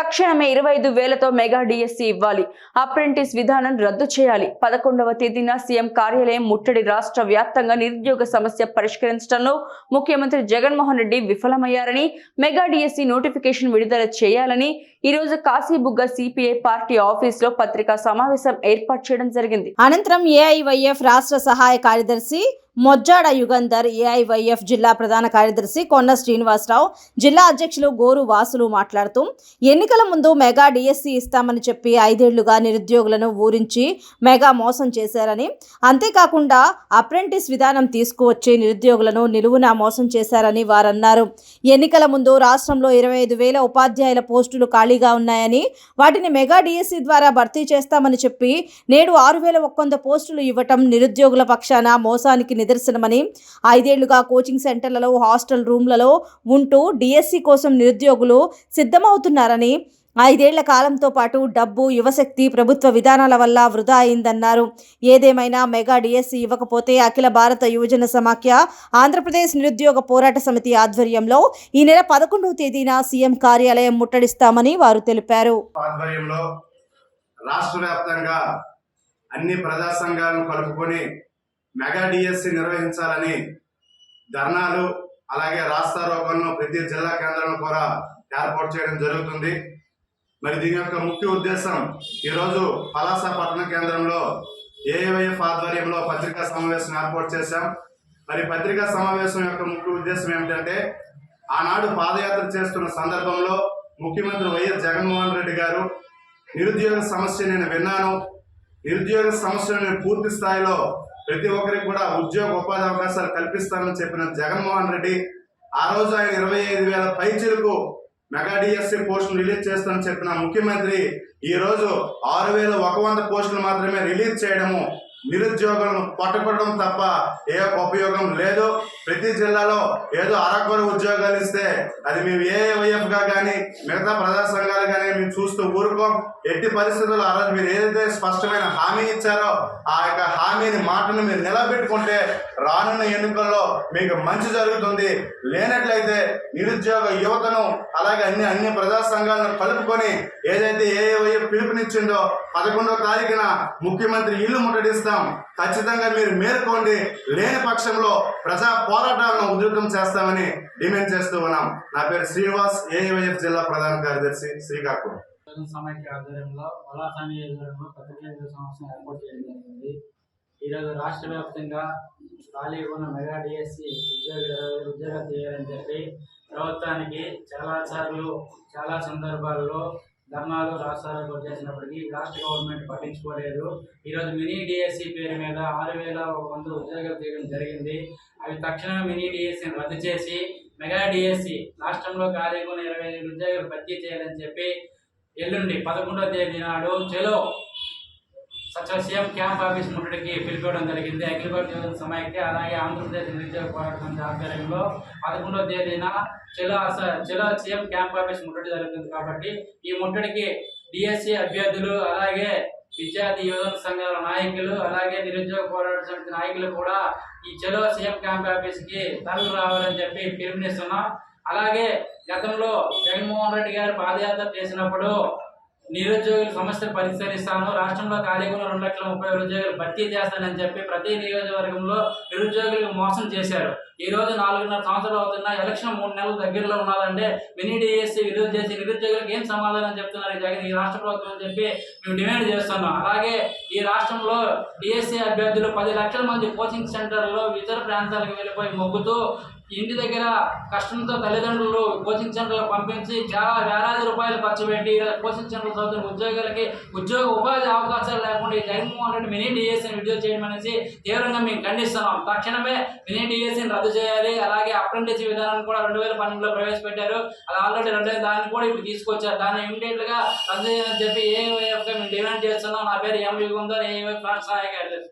తక్షణమే ఇరవై ఐదు వేలతో మెగా డిఎస్సి ఇవ్వాలి. అప్రెంటిస్ విధానం రద్దు చేయాలి. పదకొండవ తేదీన సీఎం కార్యాలయం ముట్టడి రాష్ట్ర వ్యాప్తంగా నిరుద్యోగ సమస్య పరిష్కరించడంలో ముఖ్యమంత్రి జగన్మోహన్ రెడ్డి విఫలమయ్యారని మెగా డిఎస్సి నోటిఫికేషన్ విడుదల చేయాలని ఈ రోజు కాశీబుగ్గ సిపిఐ పార్టీ ఆఫీస్లో పత్రికా సమావేశం ఏర్పాటు చేయడం జరిగింది. అనంతరం ఏఐవైఎఫ్ రాష్ట్ర సహాయ కార్యదర్శి మొజ్జాడ యుగంధర్ ఏఐవైఎఫ్ జిల్లా ప్రధాన కార్యదర్శి కొన్న శ్రీనివాసరావు జిల్లా అధ్యక్షులు గోరు వాసులు మాట్లాడుతూ ఎన్నికల ముందు మెగా డిఎస్సి ఇస్తామని చెప్పి ఐదేళ్ళుగా నిరుద్యోగులను ఊరించి మెగా మోసం చేశారని అంతేకాకుండా అప్రెంటిస్ విధానం తీసుకువచ్చి నిరుద్యోగులను నిలువున మోసం చేశారని వారన్నారు. ఎన్నికల ముందు రాష్ట్రంలో ఇరవై ఐదు వేల ఉపాధ్యాయుల పోస్టులు ఖాళీగా ఉన్నాయని వాటిని మెగా డిఎస్సి ద్వారా భర్తీ చేస్తామని చెప్పి నేడు ఆరు వేల ఒక్కొంద పోస్టులు ఇవ్వటం నిరుద్యోగుల పక్షాన మోసానికి నిదర్శనమని ఐదేళ్ళుగా కోచింగ్ సెంటర్లలో హాస్టల్ రూమ్లలో ఉంటూ డిఎస్సి కోసం నిరుద్యోగులు సిద్ధమవుతున్నారని ఐదేళ్ళ కాలంతో పాటు డబ్బు యువశక్తి ప్రభుత్వ విధానాల వల్ల వృధా అయిందన్నారు. ఏదేమైనా మెగా డిఎస్సి ఇవ్వకపోతే అఖిల భారత యువజన సమాఖ్య ఆంధ్రప్రదేశ్ నిరుద్యోగ పోరాట సమితి ఆధ్వర్యంలో ఈ నెల పదకొండవ తేదీన సీఎం కార్యాలయం ముట్టడిస్తామని వారు తెలిపారు. రాష్ట్ర వ్యాప్తంగా అన్ని ప్రజా సంఘాలను కలుపుకొని మెగా డిఎస్సి నిర్వహించాలని ధర్నాలు అలాగే రాస్తారోకలను ప్రతి జిల్లా కేంద్రంలో కూడా ఏర్పాటు చేయడం జరుగుతుంది. మరి దీని యొక్క ముఖ్య ఉద్దేశం ఈరోజు పలాస పట్టణ కేంద్రంలో ఏఐవైఎఫ్ ఆధ్వర్యంలో పత్రికా సమావేశం ఏర్పాటు చేశాం. మరి పత్రికా సమావేశం యొక్క ముఖ్య ఉద్దేశం ఏమిటంటే ఆనాడు పాదయాత్ర చేస్తున్న సందర్భంలో ముఖ్యమంత్రి వైఎస్ జగన్మోహన్ రెడ్డి గారు నిరుద్యోగ సమస్య నేను విన్నాను. నిరుద్యోగ సమస్యను నేను పూర్తి స్థాయిలో ప్రతి ఒక్కరికి కూడా ఉద్యోగ ఉపాధి అవకాశాలు కల్పిస్తానని చెప్పిన జగన్మోహన్ రెడ్డి ఆ రోజు ఆయన ఇరవై ఐదు వేల పైచీలకు మెగా డిఎస్సి పోస్టులు రిలీజ్ చేస్తానని చెప్పిన ముఖ్యమంత్రి ఈ రోజు ఆరు వేల ఒక వంద పోస్టులు మాత్రమే రిలీజ్ చేయడము నిరుద్యోగులను పట్టుకోవడం తప్ప ఏ ఉపయోగం లేదు. ప్రతి జిల్లాలో ఏదో అరకొర ఉద్యోగాలు ఇస్తే అది మేము ఏఐవైఎఫ్ కానీ మిగతా ప్రజా సంఘాలు కానీ మేము చూస్తూ ఊరుకోం. ఎట్టి పరిస్థితుల్లో ఆ రోజు మీరు ఏదైతే స్పష్టమైన హామీ ఇచ్చారో ఆ యొక్క హామీని మాటను మీరు నిలబెట్టుకుంటే రానున్న ఎన్నికల్లో మీకు మంచి జరుగుతుంది. లేనట్లయితే నిరుద్యోగ యువతను అలాగే అన్ని అన్ని ప్రజా సంఘాలను కలుపుకొని ఏదైతే ఏఐవైఎఫ్ పిలుపునిచ్చిందో పదకొండవ తారీఖున ముఖ్యమంత్రి ఇల్లు చేస్తాం. ఖచ్చితంగా మీరు మేల్కోండి. లేని పక్షంలో ప్రజా పోరాటాలను ఉధృతం చేస్తామని డిమాండ్ చేస్తూ ఉన్నాం. నా పేరు శ్రీనివాస్ ఏఐవైఎఫ్ జిల్లా ప్రధాన కార్యదర్శి శ్రీకాకుళం. సమైక్య ఆధ్వర్యంలో పలాస నియోజకవర్గంలో పత్రికేంద్ర సంస్థను ఏర్పాటు చేయడం జరిగింది. ఈరోజు రాష్ట్ర వ్యాప్తంగా ఖాళీ ఉన్న మెగా డిఎస్సి ఉద్యోగ ఉద్యోగాలు తీయాలని చెప్పి ప్రభుత్వానికి చాలాసార్లు చాలా సందర్భాల్లో ధర్నాలు రాష్ట్రాలకు చేసినప్పటికీ రాష్ట్ర గవర్నమెంట్ పట్టించుకోలేదు. ఈరోజు మినీ డిఎస్సి పేరు మీద ఆరు వేల వంద ఉద్యోగాలు తీయడం జరిగింది. అవి తక్షణమే మినీ డిఎస్సిని రద్దు చేసి మెగా డిఎస్సి రాష్ట్రంలో ఖాళీగా ఇరవై ఐదు ఉద్యోగాలు భర్తీ చేయాలని చెప్పి ఎల్లుండి పదకొండవ తేదీ నాడు చెలో సీఎం క్యాంప్ ఆఫీస్ ముట్టడికి పిలిపివ్వడం జరిగింది. అఖిల భారత యువజన అలాగే ఆంధ్రప్రదేశ్ నిరుద్యోగ పోరాట సమితి ఆధ్వర్యంలో పదకొండవ తేదీన చెలో అస- చెలో సీఎం క్యాంప్ ఆఫీస్ ముట్టడి జరుగుతుంది కాబట్టి ఈ ముట్టడికి డిఎస్సి అభ్యర్థులు అలాగే విద్యార్థి యువజన సంఘాల నాయకులు అలాగే నిరుద్యోగ పోరాట సమితి నాయకులు కూడా ఈ చెలో సీఎం క్యాంప్ ఆఫీస్కి తరలి రావాలని చెప్పి పిలుపునిస్తున్నాం. అలాగే గతంలో జగన్మోహన్ రెడ్డి గారు పాదయాత్ర చేసినప్పుడు నిరుద్యోగుల సమస్యలు పరిష్కరిస్తాను. రాష్ట్రంలో ఖాళీగా ఉన్న రెండు లక్షల ముప్పై వేల ఉద్యోగాలు భర్తీ చేస్తానని చెప్పి ప్రతి నియోజకవర్గంలో నిరుద్యోగులకు మోసం చేశారు. ఈ రోజు నాలుగున్నర సంవత్సరాలు అవుతున్న ఎలక్షన్ మూడు నెలలు దగ్గరలో ఉన్నదంటే మినీ డిఎస్సి విడుదల చేసి నిరుద్యోగులకు ఏం సమాధానం చెప్తున్నారు జగన్? ఈ రాష్ట్ర ప్రభుత్వం అని చెప్పి మేము డిమాండ్ చేస్తున్నాం. అలాగే ఈ రాష్ట్రంలో డిఎస్సి అభ్యర్థులు పది లక్షల మంది కోచింగ్ సెంటర్లో ఇతర ప్రాంతాలకు వెళ్ళిపోయి మొగ్గుతూ ఇంటి దగ్గర కష్టంతో తల్లిదండ్రులు కోచింగ్ సెంటర్లకు పంపించి చాలా వేలాది రూపాయలు ఖర్చు పెట్టి కోచింగ్ సెంటర్లు చదువుతున్న ఉద్యోగులకి ఉద్యోగ ఉపాధి అవకాశాలు లేకుండా ఈ జగన్మోహన్ రెడ్డి మినీ డిఎస్సీని విడుదల చేయడం అనేసి తీవ్రంగా మేము ఖండిస్తున్నాం. తక్షణమే మినీ డిఎస్సీని రద్దు చేయాలి. అలాగే అప్రెంటిస్ విధానాన్ని కూడా రెండు వేల పన్నెండులో ప్రవేశపెట్టారు. అది ఆల్రెడీ రెండు దాన్ని కూడా ఇప్పుడు తీసుకొచ్చారు. దాన్ని ఇమీడియట్గా రద్దు చేయాలని చెప్పి ఏ మేము డిమాండ్ చేస్తున్నాం. నా పేరు ఎం యుగంధర్ ఏ సహాయ కార్యదర్శి.